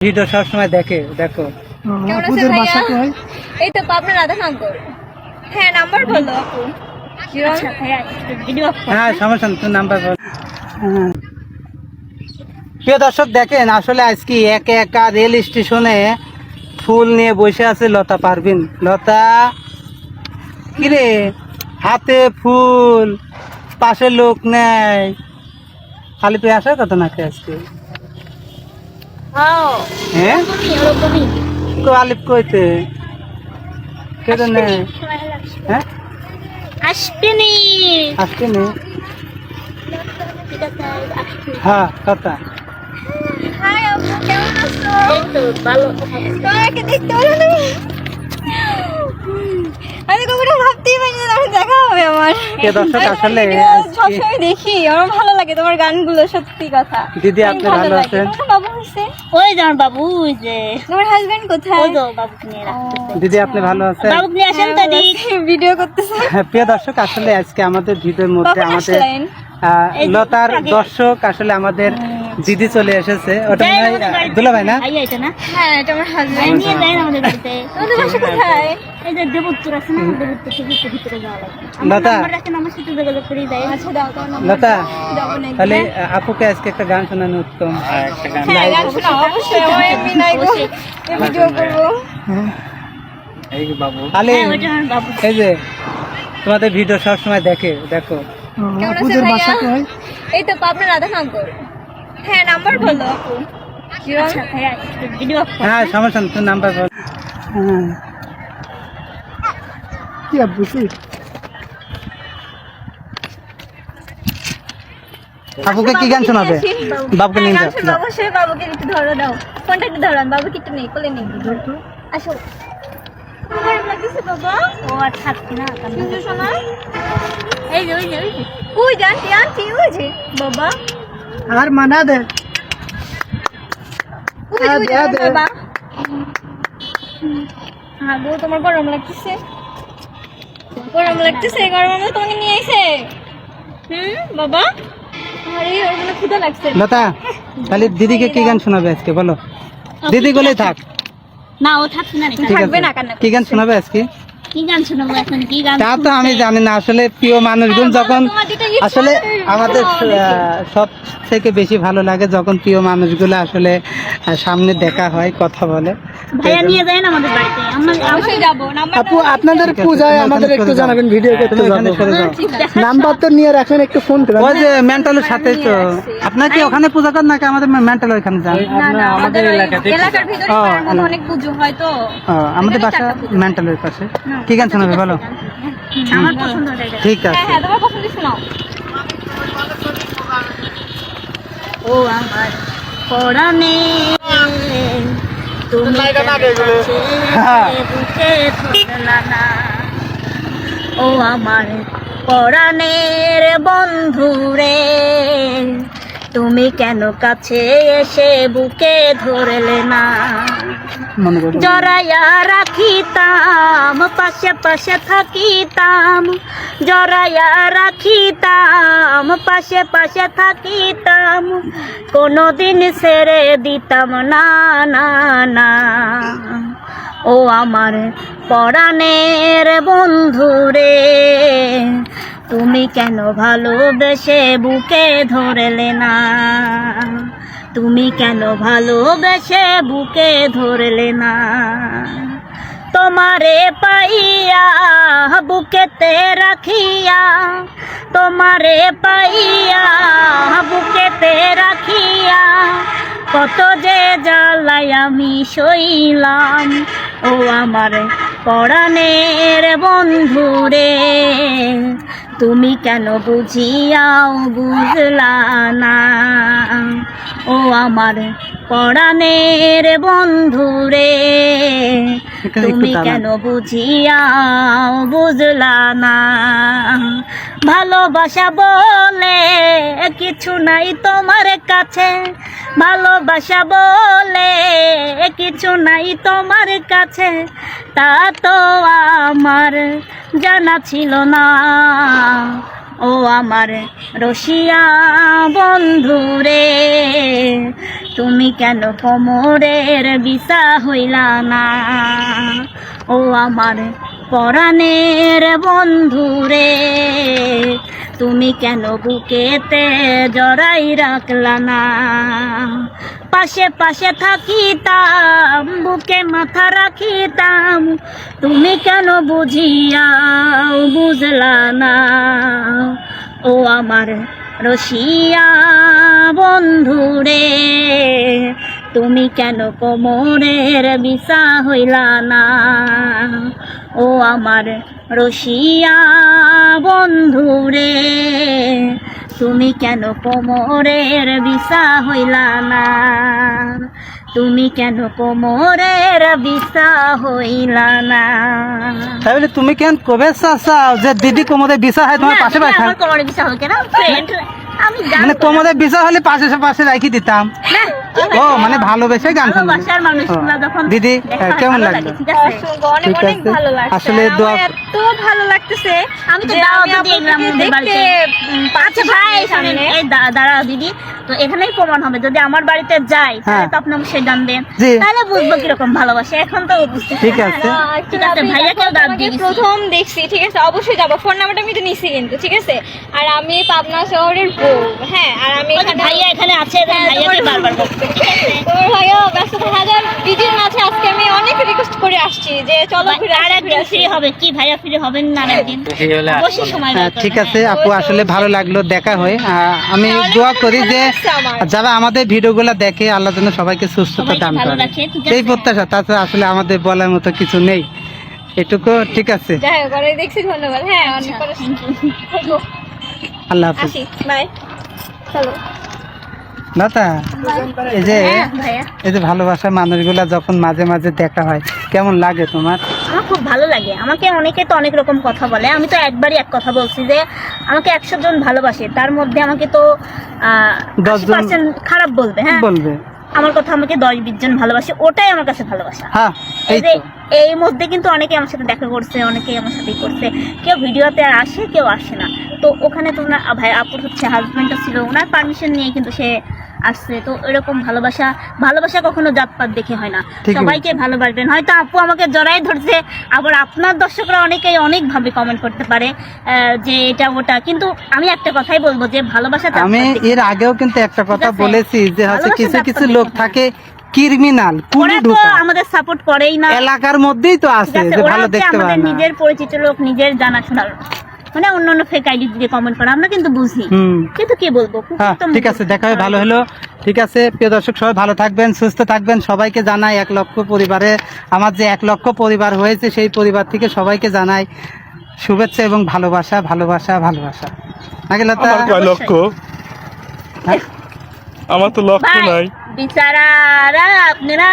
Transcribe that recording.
Video সবসময় দেখে দেখো। আপুদের? বাসা কোথায় এই তো পাবনা রাধানগর। হ্যাঁ নাম্বার বলো। আপু আচ্ছা হ্যাঁ সমস্যা নেই নাম্বার বল। প্রিয় দর্শক দেখেন আসলে আজকে একা একা রেল স্টেশনে ফুল নিয়ে বসে আছে লতা পারবিন লতা কিরে হাতে ফুল পাশে লোক নেয় খালি পেয়ে আসার কথা নাকি আজকে? হ্যাঁ। কো আলিপ কইতে কেন নেই হ্যাঁ আসবেনি আসতে নেই। ঠিক আছে আসবে হ্যাঁ কথা হাই আপু কেমন আছো? এই তো ভালো। তোমাকে দেখতে ভালো লাগে আমি কখনো ভাবতেই পারিনি যে তোমার দেখা হবে আমার। দর্শক, আসলে আজকে- সবসময় দেখি আমার ভালো লাগে তোমার গানগুলো সত্যি কথা। দিদি, আপনি ভালো আছেন? বাবু হয়েছে ওই যান বাবু ওই যে। তোমার হাজবেন্ড কোথায়? ওই তো বাবুকে নিয়ে দিদি আপনি ভালো আছেন? বাবুকে নিয়ে আসেন তো ভিডিও করতেছে। হ্যাঁ, প্রিয় দর্শক আসলে আজকে আমাদের ভিডিওর মধ্যে আমাদের লতার দর্শক আসলে আমাদের দিদি চলে এসেছে। ওটা দুলা ভাই না? হ্যাঁ এটা আমার হাজবেন্ড নিয়ে যায় আমাদের বাড়িতে। তোমাদের বাসা কোথায়? এই যে দেবুত্তর আছে না দেবুত্তর থেকে একটু ভিতরে যাওয়া লাগবে। লতা। রাখেন আমার সাথে যোগাযোগ করে যায় আচ্ছা দাও তোমার নাম্বার। লতা তাহলে আপুকে আজকে একটা গান শোনানো উত্তম। হ্যাঁ গান। শোনাও অবশ্যই আমার এমনি নাই গো। ভিডিও করব। তাহলে হ্যাঁ এই যে তোমাদের ভিডিও সবসময় দেখে দেখো। আপুদের বাসা ভাইয়া? এই তো পাবনা হ্যাঁ নাম্বার বলো। আপু জিরো আচ্ছা হ্যাঁ সমস্যা তুমি নাম্বার বল। হ্যাঁ। কি আব্বু কি? গান শোনাবে? বাবুকে নিয়ে যাও। অবশ্যই বাবুকে একটু ধরো দাও। ফোনটা একটু বাবুকে নেই কোলে নেই। আসো। আর মানা দে। বাবা। হ্যাঁ তোমার গরম লাগতেছে? গরম লাগতেছে গরম আমরা তোমাকে নিয়ে আইছে? হুম বাবা? আরে ওর মনে ক্ষুধা লাগছে। লতা তাহলে দিদিকে কি গান শোনাবে আজকে? বলো। দিদি বলেই থাক। না ও থাকছে না থাকবে না কান্না কি গান শোনাবে আজকে? কি গান শোনাবো এখন? কি গান তা তো আমি জানি না আসলে প্রিয় মানুষজন হ্যাঁ, যখন আসলে আমাদের সব থেকে বেশি ভালো লাগে যখন প্রিয় মানুষগুলো আসলে সামনে দেখা হয় কথা বলে। ভাইয়া নিয়ে যায় আমাদের বাড়িতে। আমরা অবশ্যই যাব। আপু আপনাদের পূজায় আমাদের একটু জানাবেন ভিডিও করতে যাব। নাম্বার তো নিয়ে রাখেন একটু ফোন করে। ওই যে মেন্টালের সাথে তো আপনার কি ওখানে পূজা করেন নাকি আমাদের মেন্টাল ওইখানে যান? না না আমাদের ওই এলাকার ভিতরে ও, পাড়ার মধ্যে আলাদা। অনেক পুজো হয় তো। আমাদের বাসা মেন্টালের পাশে। কি গান শোনাবে বলো? আমার পছন্দ ঠিক হ্যাঁ আছে। হ্যাঁ তোমার পছন্দ শোনাও। ও আমার পরাণে ও আমার পরাণের বন্ধু রে তুমি কেন কাছে এসে বুকে ধরলে না? জরায়া রাখিতাম, পাশে পাশে থাকিতাম। জরায়া রাখিতাম, পাশে পাশে থাকিতাম। কোনোদিন ছেড়ে দিতাম, না না না। ও আমার পরাণের বন্ধু রে, তুমি কেন ভালোবেসে বুকে ধরলে না? তুমি কেন ভালোবেসে বুকে ধরলে না? তোমারে পাইয়া বুকেতে রাখিয়া, তোমারে পাইয়া বুকেতে রাখিয়া, কত যে জ্বালাই আমি সইলাম। ও আমার পরাণের বন্ধু রে তুমি কেন বুঝিয়াও বুঝলা না? ও আমার পরাণের বন্ধু রে এখানে একটু তুমি কেন বুঝিয়াও বুঝলা না? ভালোবাসা বলে কিছু নাই তোমার কাছে। ভালোবাসা বলে কিছু নাই তোমার কাছে। তা তো আমার জানা ছিল না। ও আমার রশিয়া বন্ধু রে তুমি কেন কোমরের বিছা হইলা না? ও আমার পরাণের বন্ধুরে, তুমি কেন বুকেতে জড়াই রাখলা না? পাশে পাশে থাকিতাম, বুকে মাথা রাখিতাম, তুমি কেন বুঝিয়া বুঝলা না? ও আমার রসিয়া বন্ধুরে, তুমি কেন কোমরের বিছা হইলা না? ও আমার রশিয়া বন্ধু রে তুমি কেন কোমরের বিছা হইলা না? তুমি কেন কোমরের বিছা হইলা না? তাহলে তুমি কেন কবে চাও যে দিদি কোমরে বিষা হয় তোমার পাশে পাশে আমার কোমরের বিছা হবে কেন? ফ্রেন্ড আমি মানে কোমরে বিষা হলে পাশে পাশে রাখি দিতাম। না, ও মানে ভালোবেসে গান যখন দিদি হ্যাঁ, হয়, কেমন লাগল? লাগে, ঠিক আছে? আসলে দোয়া- এত ভালো লাগতেছে। আমি তো দেখতে পাচ্ছি ভাই সামনে। এই দা- দাঁড়াও দিদি। তো এখানেই প্রমাণ হবে যদি আমার বাড়িতে যাই তাহলে হ্যাঁ। তো আপনি অবশ্যই জানবেন। জি। তাহলে বুঝব কীরকম ভালোবাসে এখন তো বুঝতে ঠিক আছে। ঠিক আছে, ভাইয়াকেও দাঁত দিয়ে প্রথম দেখছি ঠিক আছে? অবশ্যই যাব। ফোন নাম্বারটা আমি তো নিছি কিন্তু ঠিক আছে? আর আমি পাবনা শহরের বউ হ্যাঁ? আর আমি এখানে ভাইয়া এখানে আছে হ্যাঁ, ভাইয়াকে বারবার বলছে। ঠিক আছে ব্যস্ত হাজার বিজির মাঝে আজকে আমি অনেক রিকোয়েস্ট করে আসছি যে চলো ঘুরে আর একদিন ফ্রি হবে? কি ভাইয়া ফ্রি হবেন না একদিন? অবশ্যই সময় হ্যাঁ, করবেন, ঠিক আছে হ্যাঁ। আপু আসলে ভালো লাগল দেখা হয়। আমি দোয়া করি যে যারা আমাদের ভিডিওগুলো দেখে আল্লাহ যেন সবাইকে সুস্থতা দান করে। এই প্রত্যাশা তাছাড়া আসলে আমাদের বলার মতো কিছু নেই। এটুকু ঠিক আছে। দেখছি ধন্যবাদ। হ্যাঁ অনেক. থাকো। আল্লাহ হাফিজ। বাই চলো। দাদা এই যে হ্যাঁ, এই যে ভালোবাসার মানুষগুলা যখন মাঝে মাঝে দেখা হয় কেমন লাগে তোমার? আমার খুব ভালো লাগে। আমাকে অনেকে তো অনেক রকম কথা বলে। আমি তো একবারই এক কথা বলছি যে আমাকে একশো জন ভালোবাসে। তার মধ্যে আমাকে তো পার্সেন্ট খারাপ বলবে হ্যাঁ? বলবে। আমার কথা আমাকে দশ বিশ জন ভালোবাসে। ওটাই আমার কাছে ভালোবাসা। হ্যাঁ এই যে এই মধ্যে কিন্তু অনেকে আমার সাথে দেখা করছে অনেকে আমার সাথে করছে। কেউ ভিডিওতে আসে কেউ আসে না। তো ওখানে তো ভাই আপুর হচ্ছে হাজব্যান্ডও ছিল ওনার পারমিশন নিয়ে কিন্তু সে আসছে তো এরকম ভালোবাসা ভালোবাসা কখনো জাতপাত দেখে হয় না। সবাইকে ভালোবাসবেন। হয়তো আপু আমাকে জড়াই ধরছে আবার আপনার দর্শকরা অনেকেই অনেকভাবে কমেন্ট করতে পারে যে এটা ওটা। কিন্তু আমি একটা কথাই বলব যে ভালোবাসা আমি এর আগেও কিন্তু একটা কথা বলেছি যে হচ্ছে কিছু কিছু লোক থাকে ক্রিমিনাল ঢোকা। আমাদের সাপোর্ট করেই না। এলাকার মধ্যেই তো আছে আছে যে ভালো দেখতে আমাদের না। নিজের পরিচিত লোক নিজের জানাশোনার মানে অন্য অন্য ফেক আইডি দিয়ে কমেন্ট করে আমরা কিন্তু বুঝি। কিন্তু কি বলব? হ্যাঁ ঠিক আছে দেখা হয় ভালো হলো। ঠিক আছে প্রিয় দর্শক সবাই ভালো থাকবেন সুস্থ থাকবেন। সবাইকে জানাই এক লক্ষ পরিবারে আমার যে এক লক্ষ পরিবার হয়েছে সেই পরিবার থেকে সবাইকে জানাই শুভেচ্ছা এবং ভালোবাসা ভালোবাসা ভালোবাসা। নাকি লতা? আমার লক্ষ হ্যাঁ? আমার তো লক্ষ্য নাই। বিচারারা আপনারা।